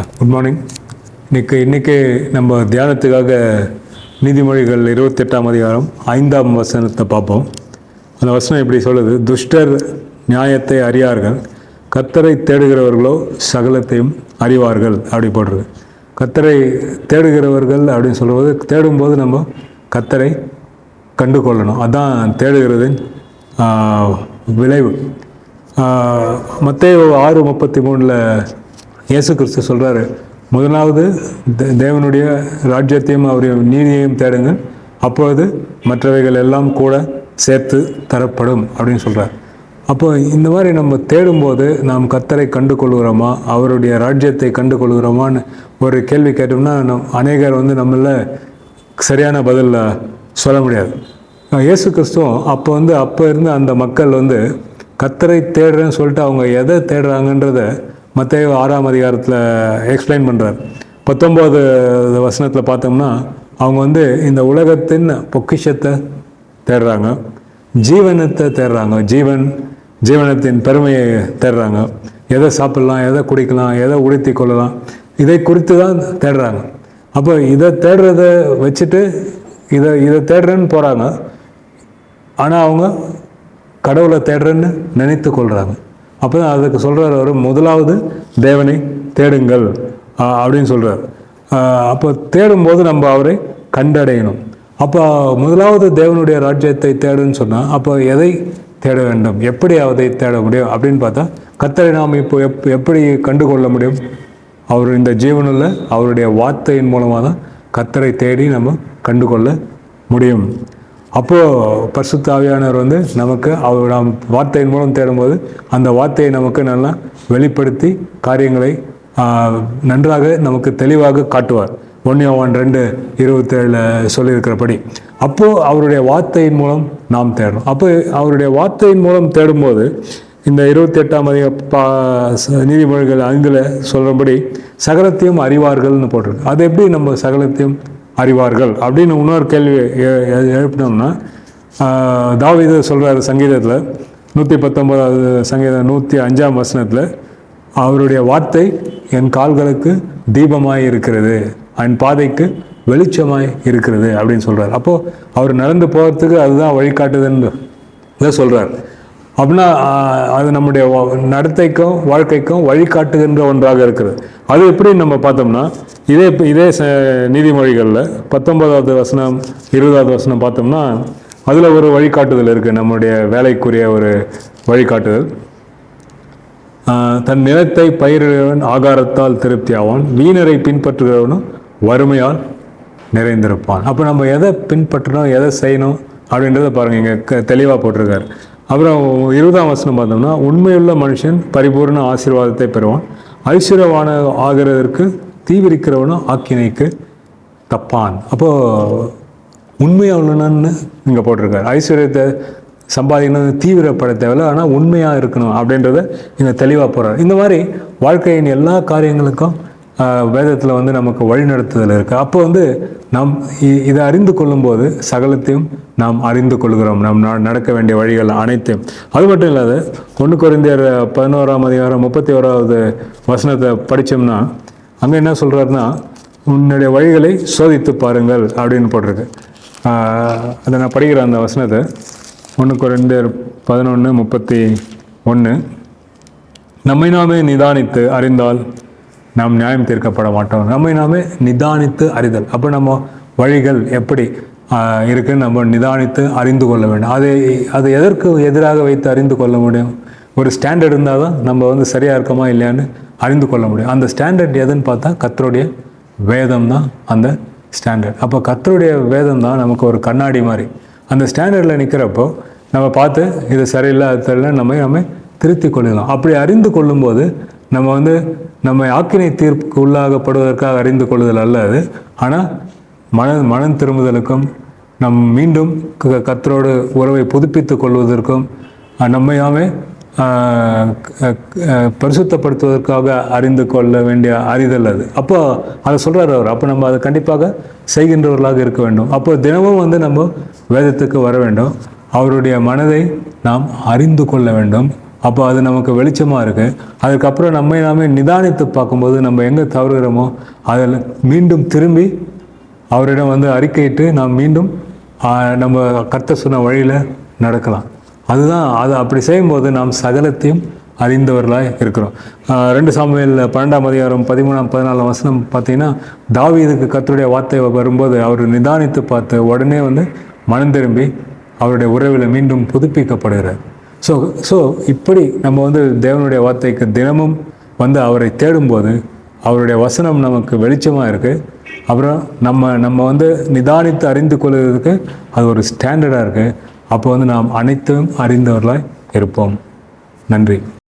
Good morning இன்னைக்கு இன்னைக்கு நம்ம தியானத்துக்காக நீதிமொழிகள் இருபத்தெட்டாம் அதிகாரம் ஐந்தாம் வசனத்தை பார்ப்போம். அந்த வசனம் இப்படி சொல்லுது? துஷ்டர் நியாயத்தை அறியார்கள் கத்தரை தேடுகிறவர்களோ சகலத்தையும் அறிவார்கள் அப்படி போடுறது. கத்தரை தேடுகிறவர்கள் அப்படின்னு சொல்லும்போது தேடும்போது நம்ம கத்தரை கண்டு கொள்ளணும் அதான் தேடுகிறதின் விளைவு. மற்ற ஆறு முப்பத்தி மூணில் இயேசு கிறிஸ்து சொல்கிறாரு முதலாவது தே- தேவனுடைய ராஜ்யத்தையும் அவருடைய நீதியையும் தேடுங்கள். அப்பொழுது மற்றவைகள் எல்லாம் கூட சேர்த்து தரப்படும் அப்படின்னு சொல்கிறார் அப்போ இந்த மாதிரி நம்ம தேடும்போது நாம் கத்தரை கண்டு கொள்கிறோமா அவருடைய ராஜ்யத்தை கண்டு கொள்கிறோமான்னு ஒரு கேள்வி கேட்டோம்னா நம் அநேகர் வந்து நம்மள சரியான பதில் சொல்ல முடியாது. இயேசு கிறிஸ்துவும் அப்போ வந்து அப்போ இருந்த அந்த மக்கள் வந்து கத்தரை தேடுறேன்னு சொல்லிட்டு அவங்க எதை தேடுறாங்கன்றத மற்ற ஆறாம் அதிகாரத்தில் எக்ஸ்பிளைன் பண்ணுறார் பத்தொம்போது வசனத்தில் பார்த்தோம்னா அவங்க வந்து இந்த உலகத்தின் பொக்கிஷத்தை தேடுறாங்க ஜீவனத்தை தேடுறாங்க ஜீவன் ஜீவனத்தின் பெருமையை தேடுறாங்க. எதை சாப்பிடலாம் எதை குடிக்கலாம் எதை உடுத்தி கொள்ளலாம் இதை குறித்து தான் தேடுறாங்க. அப்போ இதை தேடுறத வச்சுட்டு இதை இதை தேடுறேன்னு போகிறாங்க ஆனால் அவங்க கடவுளை தேடுறேன்னு நினைத்து கொள்கிறாங்க அப்போ தான் அதுக்கு சொல்கிறார் அவர் முதலாவது தேவனை தேடுங்கள். அப்படின்னு சொல்கிறார் அப்போ தேடும்போது நம்ம அவரை கண்டடையணும். அப்போ முதலாவது தேவனுடைய ராஜ்யத்தை தேடுன்னு சொன்னால் அப்போ எதை தேட வேண்டும்? எப்படி அதை தேட முடியும்? அப்படின்னு பார்த்தா கத்தரை நாம் இப்போ எப் எப்படி கண்டு கொள்ள முடியும்? அவர் இந்த ஜீவனில் அவருடைய வார்த்தையின் மூலமாக தான் கத்தரை தேடி நம்ம கண்டு கொள்ள முடியும். அப்போது பரிசுத்தாவியானவர் வந்து நமக்கு அவர் நாம் வார்த்தையின் மூலம் தேடும்போது அந்த வார்த்தையை நமக்கு நல்லா வெளிப்படுத்தி காரியங்களை நன்றாக நமக்கு தெளிவாக காட்டுவார். ஒன்னியவான் ரெண்டு இருபத்தேழில் சொல்லியிருக்கிறபடி. அப்போது அவருடைய வார்த்தையின் மூலம் நாம் தேடணும். அப்போ அவருடைய வார்த்தையின் மூலம் தேடும்போது இந்த இருபத்தி எட்டாம் அதிக பா நீதிமொழிகள் ஐந்தில் சொல்கிறபடி சகலத்தையும் அறிவார்கள்னு போட்டிருக்கு. அது எப்படி நம்ம சகலத்தையும் அறிவார்கள் அப்படின்னு இன்னொரு கேள்வி எழுப்பினோம்னா தாவித சொல்கிறார் சொல்கிறாரு சங்கீதத்தில் நூற்றி பத்தொம்போதாவது சங்கீதம் நூற்றி அஞ்சாம் வசனத்தில் அவருடைய வார்த்தை என் கால்களுக்கு தீபமாய் இருக்கிறது என் பாதைக்கு வெளிச்சமாய் இருக்கிறது அப்படின்னு சொல்கிறார் அப்போது அவர் நடந்து போகிறதுக்கு அதுதான் வழிகாட்டுதுன்னு இதை சொல்கிறார் அப்படின்னா அது நம்முடைய நடத்தைக்கும் வாழ்க்கைக்கும் வழிகாட்டுகின்ற ஒன்றாக இருக்கிறது. அது எப்படி நம்ம பார்த்தோம்னா இதே இதே ச- நீதிமொழிகளில் பத்தொன்பதாவது வசனம் இருபதாவது வசனம் பார்த்தோம்னா அதில் ஒரு வழிகாட்டுதல் இருக்குது நம்முடைய வேலைக்குரிய ஒரு வழிகாட்டுதல். ஆஹ், தன் நிலத்தை பயிரிடுகிறவன் ஆகாரத்தால் திருப்தி ஆவான் வீணரை பின்பற்றுகிறவனும் வறுமையால் நிறைந்திருப்பான். அப்போ நம்ம எதை பின்பற்றணும் எதை செய்யணும் அப்படின்றத பாருங்க இங்கே தெளிவாக போட்டிருக்காரு. அப்புறம் இருபதாம் வசனம் பார்த்தோம்னா உண்மையுள்ள மனுஷன் பரிபூர்ண ஆசீர்வாதத்தை பெறுவான். ஐஸ்வர்யவான ஆகிறதற்கு தீவிரிக்கிறவனும் ஆக்கினைக்கு தப்பான். அப்போது உண்மையாக உள்ளனன்னு இங்கே போட்டிருக்காரு. ஐஸ்வர்யத்தை சம்பாதிக்கணும் தீவிரப்பட தேவையில்ல ஆனால் உண்மையாக இருக்கணும் அப்படின்றத இங்கே தெளிவாக போகிறார் இந்த மாதிரி வாழ்க்கையின் எல்லா காரியங்களுக்கும் வேதத்தில் வந்து நமக்கு வழிநடத்துதல் இருக்குது அப்போ வந்து நாம் இ- இதை அறிந்து கொள்ளும்போது சகலத்தையும் நாம் அறிந்து கொள்கிறோம். நாம் நடக்க வேண்டிய வழிகள் அனைத்தையும். அது மட்டும் இல்லாத ஒன்று குறைந்தர் பதினோராம் அதிகாரம் முப்பத்தி ஓராவது வசனத்தை படித்தோம்னா அங்கே என்ன சொல்கிறாருன்னா உன்னுடைய வழிகளை சோதித்து பாருங்கள் அப்படின்னு போட்டிருக்கு. அதை நான் படிக்கிறேன் அந்த வசனத்தை ஒன்று குறைந்தர் பதினொன்று முப்பத்தி ஒன்று நம்மை நாமே நிதானித்து அறிந்தால் நாம் நியாயம் தீர்க்கப்பட மாட்டோம். நம்மை நாமே நிதானித்து அறிதல். அப்போ நம்ம வழிகள் எப்படி இருக்குன்னு நம்ம நிதானித்து அறிந்து கொள்ள வேண்டும். அதை அதை எதற்கு எதிராக வைத்து அறிந்து கொள்ள முடியும்? ஒரு ஸ்டாண்டர்ட் இருந்தால் தான் நம்ம வந்து சரியாக இருக்கோமா இல்லையான்னு அறிந்து கொள்ள முடியும். அந்த ஸ்டாண்டர்ட் எதுன்னு பார்த்தா கத்தருடைய வேதம் தான் அந்த ஸ்டாண்டர்ட் அப்போ கத்தருடைய வேதம் தான் நமக்கு ஒரு கண்ணாடி மாதிரி. அந்த ஸ்டாண்டர்டில் நிற்கிறப்போ நம்ம பார்த்து இது சரியில்லை அது தெரியல நம்ம நம்ம திருத்தி கொள்ளலாம் அப்படி அறிந்து கொள்ளும்போது நம்ம வந்து நம்ம ஆக்கினை தீர்ப்புக்கு உள்ளாகப்படுவதற்காக அறிந்து கொள்ளுதல் அல்ல அது. ஆனால் மன மனம் திரும்புதலுக்கும் நம் மீண்டும் க- உறவை புதுப்பித்துக் கொள்வதற்கும் நம்மையாமே பரிசுத்தப்படுத்துவதற்காக அறிந்து கொள்ள வேண்டிய அறிதல் அது. அப்போ அதை சொல்கிறார் அவர். அப்போ நம்ம அதை கண்டிப்பாக செய்கின்றவர்களாக இருக்க வேண்டும். அப்போ தினமும் வந்து நம்ம வேதத்துக்கு வர வேண்டும். அவருடைய மனதை நாம் அறிந்து கொள்ள வேண்டும். அப்போ அது நமக்கு வெளிச்சமாக இருக்குது அதுக்கப்புறம் நம்ம நாமே நிதானித்து பார்க்கும்போது நம்ம எங்கே தவறுகிறோமோ அதில் மீண்டும் திரும்பி அவரிடம் வந்து அறிக்கையிட்டு நாம் மீண்டும் நம்ம கர்த்த சொன்ன வழியில் நடக்கலாம். அதுதான் அது அப்படி செய்யும்போது நாம் சகலத்தையும் அறிந்தவர்களாக இருக்கிறோம். ரெண்டு சாமியில் பன்னெண்டாம் அதிகாரம் பதிமூணாம் பதினாலாம் வசனம் பார்த்தீங்கன்னா தாவீதுக்கு கத்தருடைய வார்த்தை வரும்போது அவர் நிதானித்து பார்த்து உடனே வந்து மனம் திரும்பி அவருடைய உறவில் மீண்டும் புதுப்பிக்கப்படுகிறார். ஸோ ஸோ இப்படி நம்ம வந்து தேவனுடைய வார்த்தைக்கு தினமும் வந்து அவரை தேடும்போது அவருடைய வசனம் நமக்கு வெளிச்சமாக இருக்குது அப்புறம் நம்ம நம்ம வந்து நிதானித்து அறிந்து கொள்வதற்கு அது ஒரு ஸ்டாண்டர்டாக இருக்குது அப்போ வந்து நாம் அனைத்தும் அறிந்தவர்களாக இருப்போம். நன்றி.